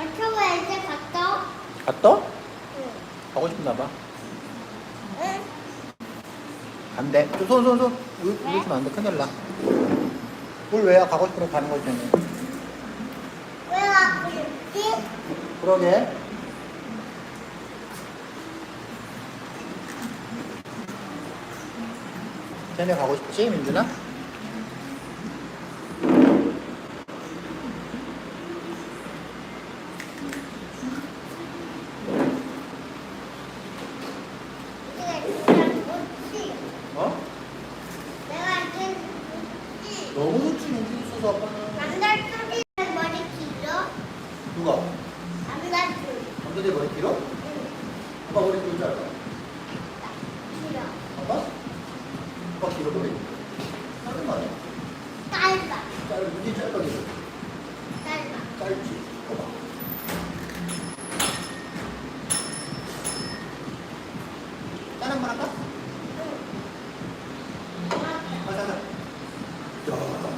유튜브에 이제 갔다. 갔다? 응. 가고 싶나 봐. 응. 안 돼. 손, 손, 손. 물, 물 주면 안 돼. 큰일 나. 물 왜야? 가고 싶으면 가는 거잖아. 왜 갖고 싶지? 그러게. 쟤네 가고 싶지, 민준아? 이게 진짜 좋지. 어? 내가 이제 좋지. 너무 좋지, 민준이 있어서 아빠는. 남자들이 머리 길어? 누가? 남자들. 남자들 머리 길어? 응. 아빠 머리 길줄 알아? 길어. 아빠? 아빠 길어 보이 짧은 거 아니야? 짧아. 짧은, 민준이 짧아. 짧지. 봐봐. 짠 한번 할까? 응. 아. 야. 알았어, 알았어.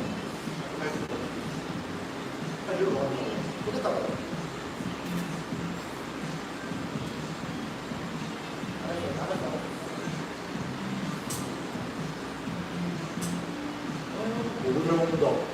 오늘.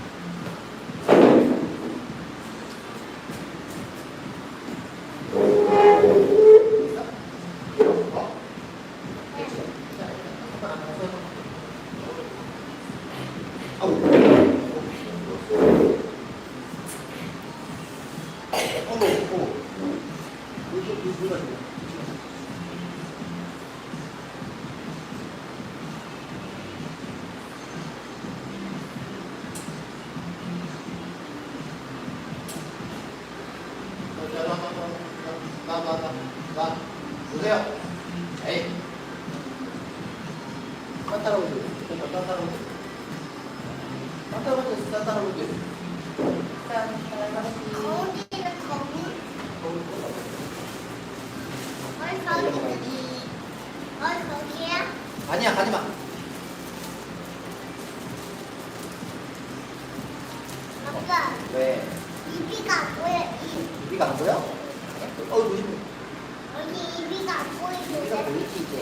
나나나나 보세요. 에이. 산타로우드. 산타로우드. 거기는 거기. 어이 거기. 어이 거기야? 아니야 가지 마. 아빠 왜? 입이가 안 보여. 입. 우리가 안 보여? 어 입이가 보이는데. 보이지 이제.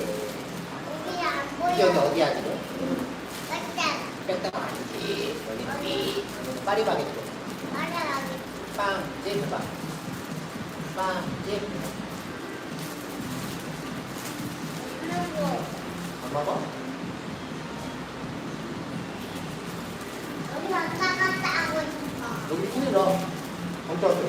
안 여기. 어디야 지금? 뼈다가 아니지. 여기 삐. 여기는 파리바게트. 빵집 해봐. 빵집. 그리고 안 먹어? 여기 나. 경찰 왔어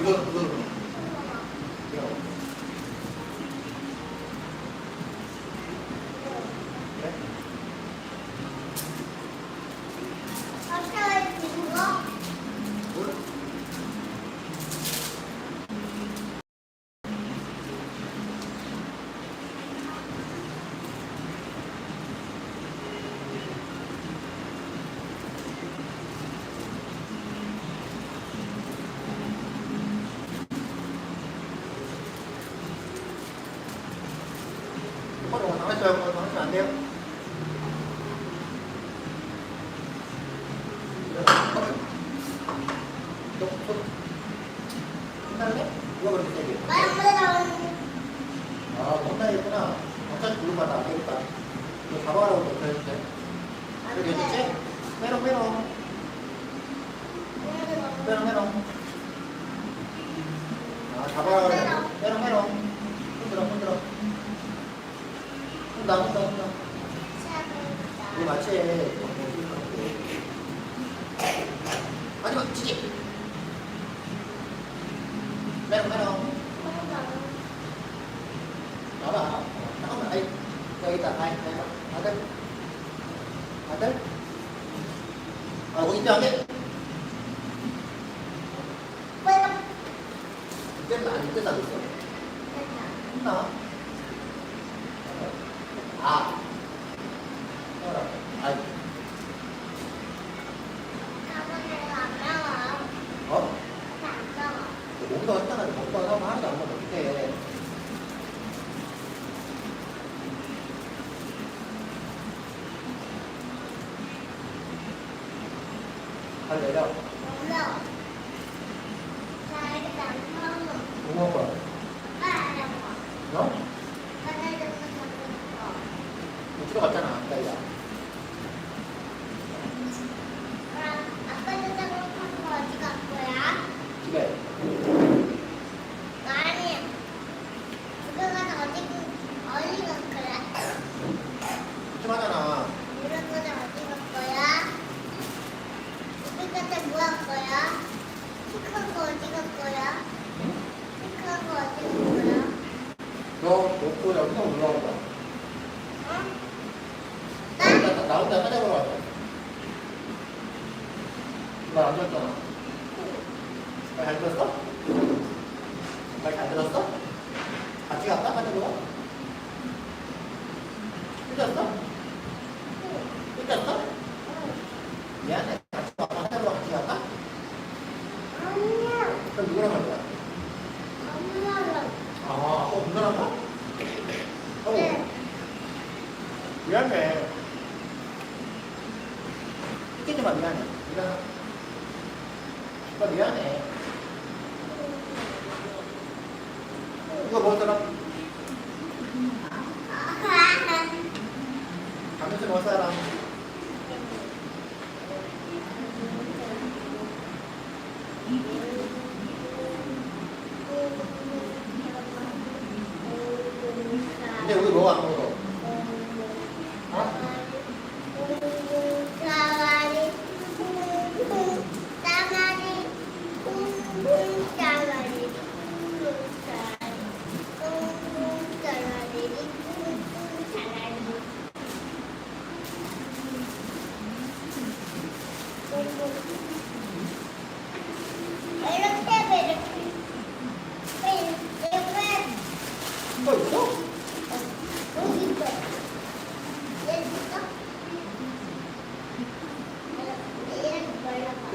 이거. 이거. 그래? 어떻게 된 거? 물? 당했어요. 당하시면 안 돼요. 누가 그렇게 세게? 말 엄마 나오는 아, 안 되겠다. 이거 잡아가라고. 아, 잡아가라고 그래. 메롱, 메롱. 흔들어, 흔들어. 흔다, 흔다, 흔다. 이거 맞지? 마지막 치지. 메롱, 메롱. 봐봐. 잠깐만, 아이, 여기 있다. 아이, 아이, 아들. 아들. 아, 거기 있다, 아들. 이때는 안 사고 있어. 했나? 아. 해라. 아이, 어? 몸도 했잖아. 몸도 하면 하나도 안 먹어. 어떡해. 고마운 거야. 너? 못 들어갔잖아. 아까 이거. 집에. 좀 하잖아. 너 놓고 여기서 올라온다. 나, 나, 나 혼자 찾아보러 왔다. 나 앉았잖아. 말잘 들었어? 말 잘 들었어? 같이 갈까? 찾아보러? 삐졌어? 삐졌어? 미안해. 같이 가. 찾아보러 같이 갈까? 그럼 누구랑 갈 거야? 아, 어, 누구랑 가? 어, 네. 미안해. 삐지지 마, 미안해. 미안해. 오빠 미안해. 이거 사람? 감면서 먹을 사람? 근데 우리 뭐가 안 먹어? 어? 이렇게 해, 이렇게. 이렇게. 이거 있어? 여기 있어. 얘 있어? 얘는 몰라. 그거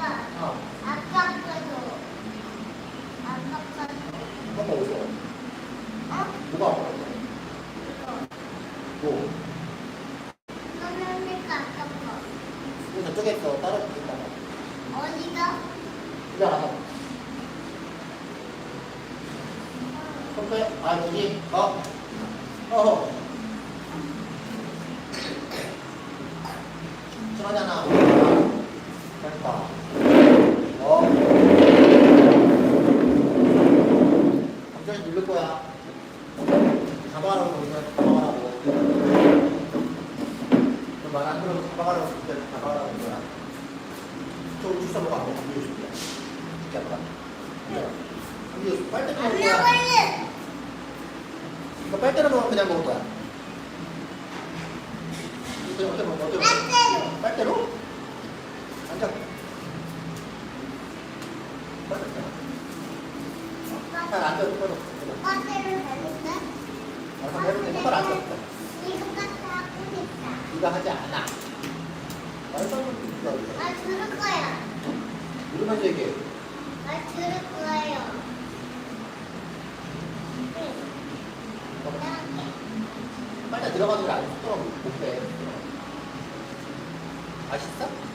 아빠. 어. 아빠 거도. 아빠. 그런 거 어디서? 어? 뭐가 아파? 이거. 뭐? 그러니까 아빠 거. 이거 저쪽에 있어. 따로 있다가. 어디가? 이거 하나. 선배, 아, 주지. 어? 어허. 심하잖아. 그러니까. 어? 갑자기 누를 거야. 잡아가라고 그러면 잡아가라고. 그럼 말안 들어서 잡아가라고 했을 때 잡아가라고 한 거야. 저 주사 먹어 안 먹어? 감기 조심. 이렇게? 감기 조심. 빨대 안 먹을 거야. 이거 빨대로 먹으면 그냥 먹을 거야. 이거 어떻게 먹어? 어떻게 먹어? 빨대로. 빨대로? 앉아. 똑바로. 알아서 해볼게. 똑바로 하고 하지 않아. 말도 안 되는 아 들을 거야. 이러면서 얘기해. 아 들을 거예요. 응. 나갈게. 빨리 들어가는 걸 알고 속도가 못 빼. 맛있어?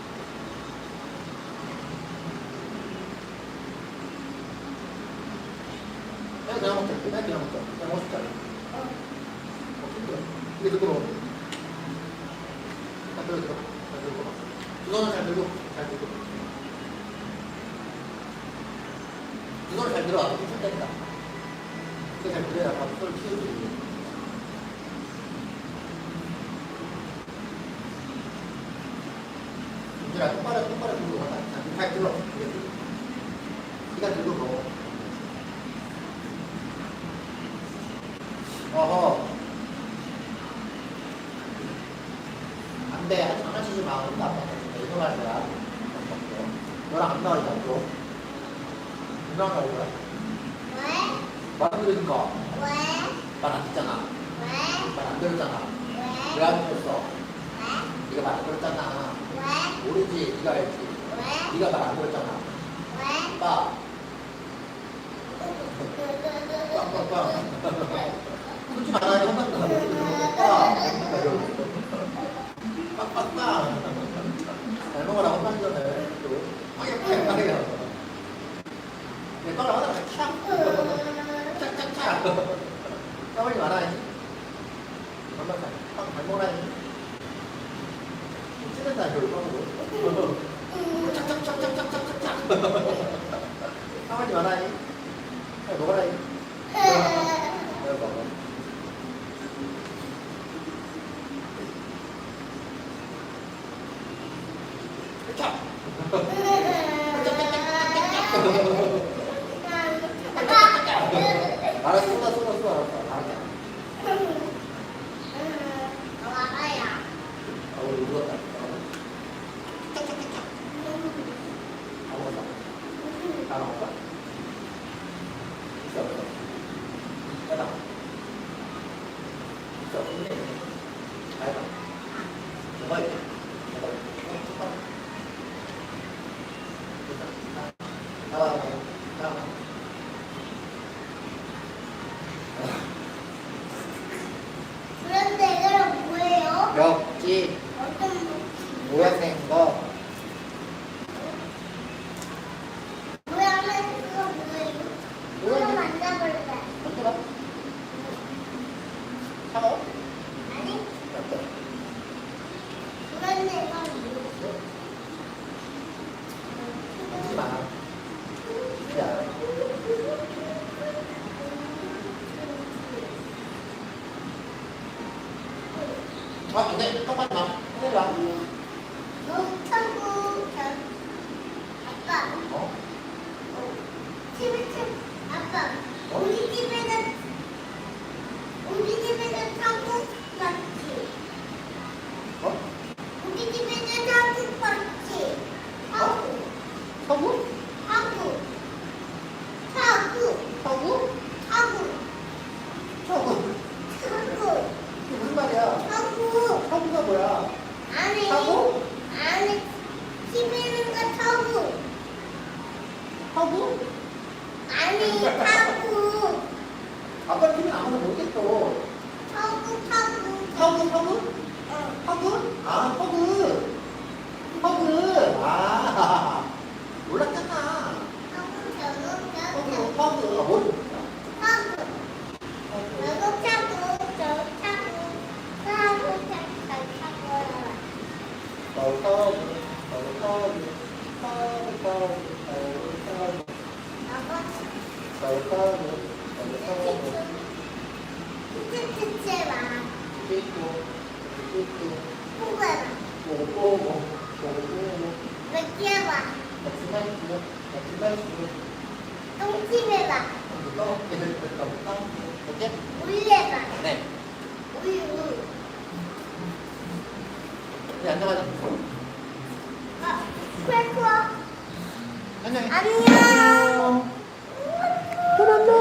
그냥 먹자. 그냥 먹고 싶잖아. 어. 어, 힘들어. 이게. 잘 들어, 들어. 잘 들고. 두 손을 잘 들고. 잘 들고. 두 손을 잘 들어. 쭉 땡긴다. 이게 잘 들어야 손을 키우지. 민준아 똑바로 똑바로 들고. 자, 잘 들어. 이게 들고. 네가 들고 먹어. 어허. 안 돼. 아직 장난치지 마. 우리 아빠 이거 말 거야. 너랑 안 나와, 이거. 누나랑 나올 거야. 왜? 말안 들으니까. 왜? 말안 듣잖아. 왜? 말안 들었잖아. 왜? 왜 안 들었어? 왜? 네가 말 안 들었잖아. 왜? 모르지. 네가 알지. 왜? 네가 말 안 들었잖아. 왜? 아빠. 빵빵빵. 그러지 말아야 한번 더. 빵빵빵. 잘 먹어라 한번 전에. 또. 빵빵빵 빵이야. 내 빵을 하다가 캬. 짝짝짝. 까불지 말아야지. 한번 빵잘 먹어야지. 찌른다 이거 빵으로. 짝짝짝짝짝짝짝. 까불지 말아야지. 야, 먹어라지. 내가 먹어. 짝. 알았어, 쏟아, 쏟아, 쏟아, 알았어. 알았어. 아, 우리 울었다. 짝짝짝짝. 다 먹었다. 다 먹었다. 있어, 없어? 빼다. 있어, 없네. 알다. 뭐가 있지? 뭐가 있지? 어, 잠깐. 됐다. 나와, 나와, 나와. 그런데 이거는 뭐예요? 벽지 어떤 모양 낸 거. 모양은 그거 뭐예요? 그거 만져볼래. 만져봐. 차가워? 아니, 어때? 그런데 이건 뭐예요? 만지지 마. 야. 아, 근데 똑같이 나. 큰일 나. 노트북 전 아빠 어? TV 책 아빠 어? 우리 집에는 우리 집에는 한국 맞지? 어? 우리 집에는 한국 맞지? 한국 서구? 한국 한국 서구? 한국 서구. 한국 이게 무슨 말이야? 한국 서구가 뭐야? 아니 서구? 아니 집에는 거 한국 서구? 아니 한국 아빠 팀은 아무도 모르겠어. 한국 한국 서구, 서구? 어. 허그? 아, 허그. 허그. 아, 몰랐잖아. 한국 저국 허그, 저국 허그. 아, 뭘? 한국 허그. 외국 차고 저 차고 차고 잘 차고요. 허그, 허그, 허그, 허그, 허그, 허그, 허그, 아버지 허그, 허그, 허그, 티켓체 와. 띠꾸, 띠꾸, 후배 보고, 보고, 보고, 보고. 맥기에 와. 맥시마이스, 맥시마이스. 똥찜해봐. 오케이? 울려봐. 네. 우유. 우리 앉아가자. 어, 콜콜. 안녕. 안녕.